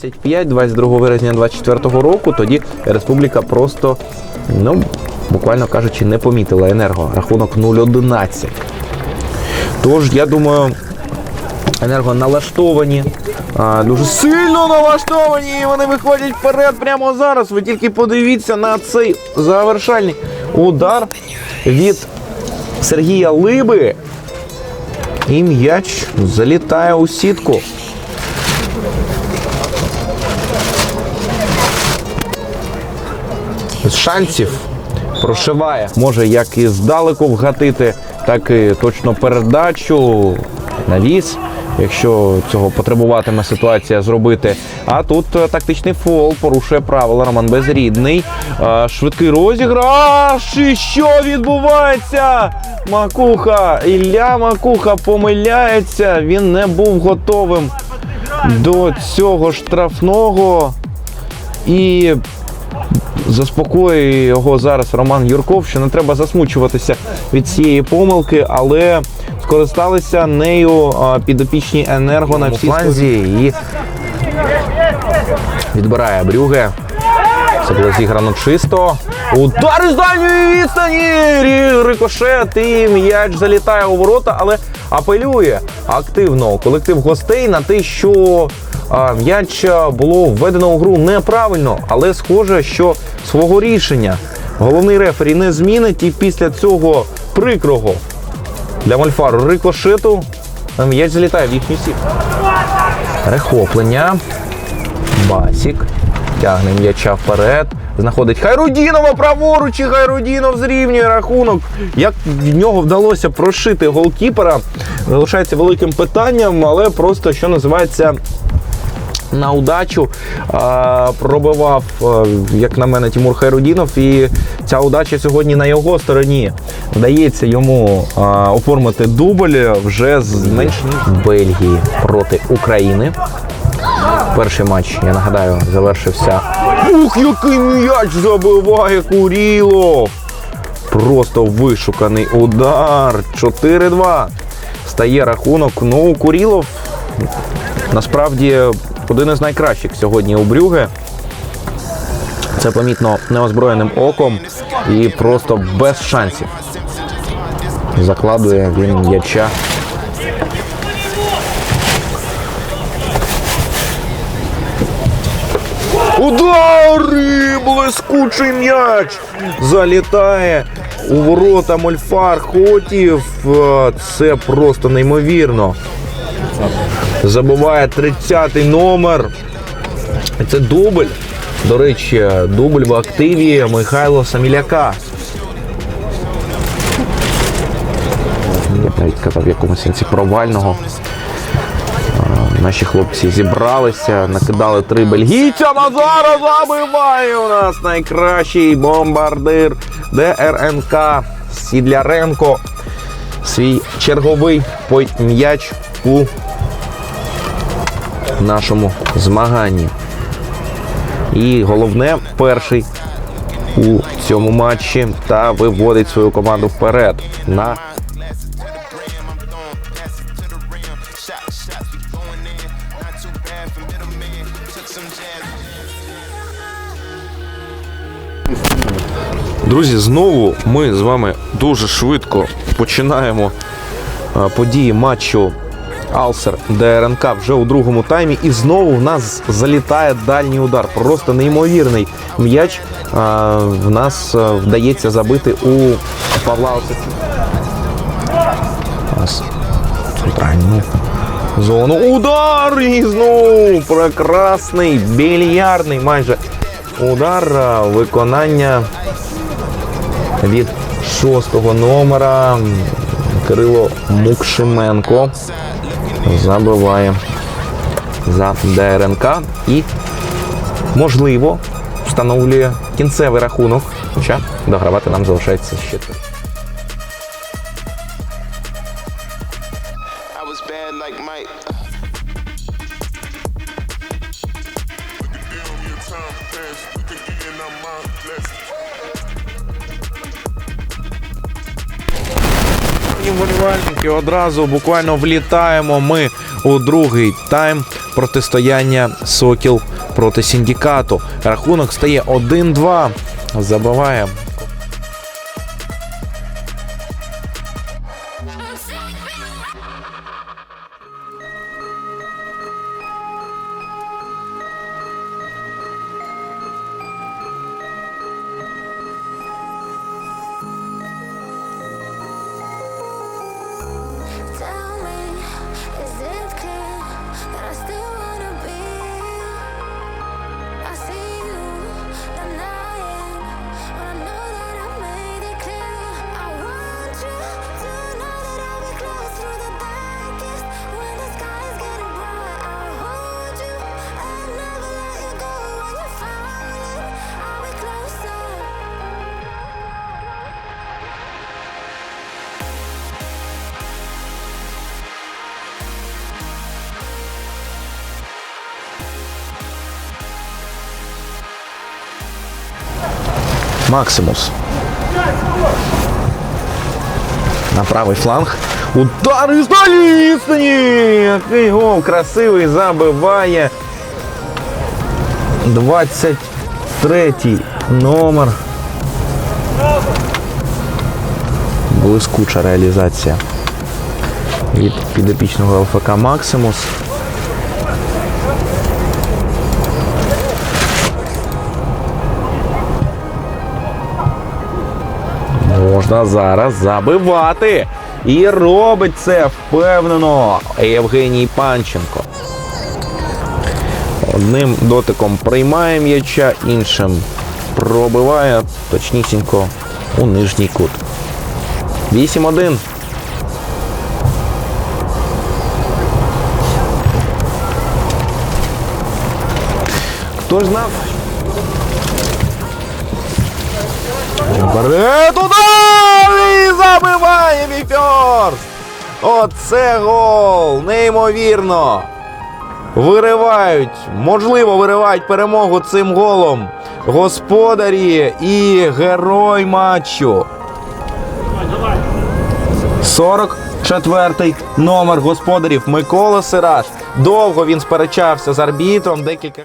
25 22 березня 24 року. Тоді республіка просто, ну буквально кажучи, не помітила енерго. Рахунок 0-11. Тож, я думаю, енерго налаштовані. А, дуже сильно налаштовані. І вони виходять вперед прямо зараз. Ви тільки подивіться на цей завершальний удар від Сергія Либи. І м'яч залітає у сітку. Шансів прошиває. Може як і здалеку вгатити, так і точно передачу навіс, якщо цього потребуватиме ситуація зробити. А тут е, тактичний фол порушує правила Роман Безрідний. Е, Швидкий розіграш. І що відбувається? Макуха, Ілля Макуха помиляється. Він не був готовим до цього штрафного. І заспокоює його зараз Роман Юрков, що не треба засмучуватися від цієї помилки, але скористалися нею підопічні енерго на всій фланзі і відбирає Брюге. Це було зіграно чисто. Удар із дальньої відстані! Рикошет і м'яч залітає у ворота, але апелює активно колектив гостей на те, що м'яч було введено у гру неправильно, але схоже, що свого рішення головний рефері не змінить. І після цього прикрого для Мольфару рикошету м'яч залітає в їхню сітку. Перехоплення. Басік тягне м'яча вперед. Знаходить Хайрудінова праворуч і Хайрудінов зрівнює рахунок. Як в нього вдалося прошити голкіпера, залишається великим питанням, але просто що називається. На удачу а, пробивав, а, як на мене, Тимур Хайрудінов, і ця удача сьогодні на його стороні. Вдається йому а, оформити дубль вже з менш Бельгії проти України. Перший матч, я нагадаю, завершився. Ух, який м'яч забиває Курілов! Просто вишуканий удар. 4-2. Стає рахунок. Ну, Курілов насправді один із найкращих сьогодні у Брюге. Це помітно неозброєним оком і просто без шансів. Закладує він м'яча. Удари! Блискучий м'яч! Залітає у ворота Мольфар Хотів. Е, Це просто неймовірно. Забуває 30-й номер. Це дубль. До речі, дубль в активі Михайло Саміляка. Навіть казав в якомусь сенсі провального. Наші хлопці зібралися, накидали три бельгійця. А зараз забиває у нас найкращий бомбардир ДРНК Сідляренко. Свій черговий м'яч у нашому змаганні. І головне, перший у цьому матчі та виводить свою команду вперед на Друзі, знову ми з вами дуже швидко починаємо події матчу Алсер ДРНК вже у другому таймі. І знову в нас залітає дальній удар. Просто неймовірний м'яч в нас вдається забити у Павла. Нас центральну зону. Удар! І знову прекрасний більярдний майже удар виконання від шостого номера Кирило Мукшименко забиває за ДРНК і, можливо, встановлює кінцевий рахунок. Хоча догравати нам залишається ще три. I was bad like Mike. І вболівальники одразу буквально влітаємо ми у другий тайм. протистояння Сокіл проти Сіндікату. Рахунок стає 1-2. Забиває Максимус. На правий фланг. Удар із дальньої! Який гол красивий забиває. 23 номер. Блискуча реалізація від підопічного ЛФК Максимус. Можна зараз забивати. І робить це впевнено Євгеній Панченко. Одним дотиком приймає м'яча, іншим пробиває точнісінько у нижній кут. 8-1. Хто ж знав? Вперед удар! І забиває Міфьорс! Оце гол! Неймовірно! Виривають, можливо, виривають перемогу цим голом. Господарі і герой матчу. 44-й номер господарів Микола Сираш. Довго він сперечався з арбітром. Декілька